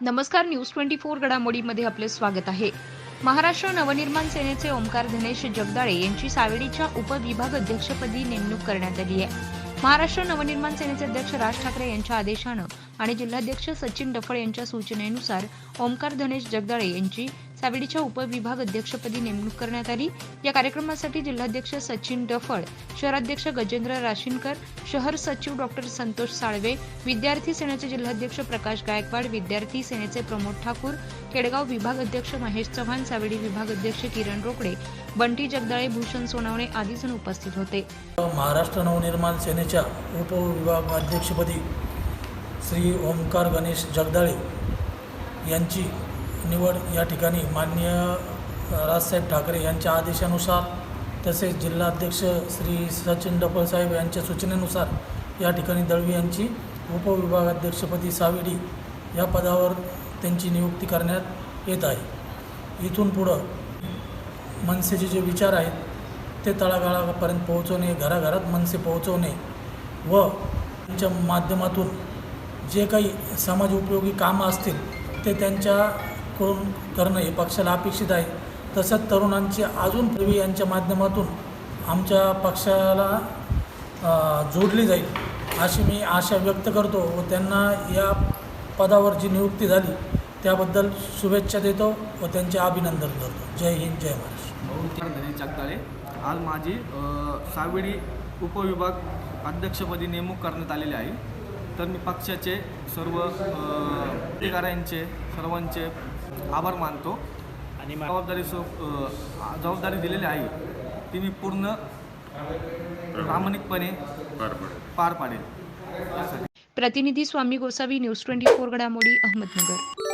नमस्कार news twenty four घडामोडीमध्ये आपले स्वागत आहे. महाराष्ट्र नवनिर्माण सेनेचे ओमकार धनेश जगदाळे यांची सावेडीच्या उपविभाग अध्यक्षपदी नेमणूक करण्यात आली आहे. महाराष्ट्र नवनिर्माण सेनेचे अध्यक्ष राज ठाकरे यांच्या आदेशानं आणि जिल्हाध्यक्ष सचिन डफळ यांच्या सूचनेनुसार ओमकार धनेश जगदाळे यांची सावेडीच्या उपविभाग अध्यक्षपदी नेमणूक करण्यात आली. या कार्यक्रमासाठी जिल्हाध्यक्ष सचिन डफळ शहराध्यक्ष गजेंद्र राशीनकर शहर सचिव डॉक्टर संतोष साळवे विद्यार्थी सेनेचे जिल्हाध्यक्ष प्रकाश गायकवाड विद्यार्थी सेनेचे प्रमोद ठाकूर केडगाव विभाग अध्यक्ष महेश चव्हाण सावेडी विभाग अध्यक्ष किरण रोकडे बंटी जगदाळे भूषण सोनावणे आदी जण उपस्थित होते. महाराष्ट्र नवनिर्माण सेनेच्या उपविभाग अध्यक्षपदी श्री ओमकार गणेश जगदाळे यांची निवड या ठिकाणी माननीय राजसाहेब ठाकरे यांच्या आदेशानुसार तसेच जिल्हाध्यक्ष श्री सचिन डपळसाहेब यांच्या सूचनेनुसार या ठिकाणी दळवी यांची उपविभागाध्यक्षपदी सावेडी या पदावर त्यांची नियुक्ती करण्यात येत आहे. इथून पुढं मनसेचे जे विचार आहेत ते तळागाळापर्यंत पोहोचवणे घराघरात मनसे पोहोचवणे व त्यांच्या माध्यमातून जे काही समाज उपयोगी कामं असतील ते त्यांच्याकडून करणं हे पक्षाला अपेक्षित आहे. तसंच तरुणांची अजून पूर्वी यांच्या माध्यमातून आमच्या पक्षाला जोडली जाईल अशी मी आशा व्यक्त करतो व त्यांना या पदावर जी नियुक्ती झाली त्याबद्दल शुभेच्छा देतो व त्यांचे अभिनंदन करतो. जय हिंद जय महाराष्ट्र. ओमकार धनेश जगदाळे आज माझी सावेडी उपविभाग अध्यक्षपदी नेमणूक करण्यात आलेली आहे. तर मी पक्षाचे सर्व अ, अधिकाऱ्यांचे सर्वांचे आभार मानतो. आणि जबाबदारी सो जबाबदारी दिलेली आहे. ती मी पूर्ण प्रामाणिकपणे पार पाडेल. प्रतिनिधी Swami Gosavi news twenty four घडामोडी अहमदनगर.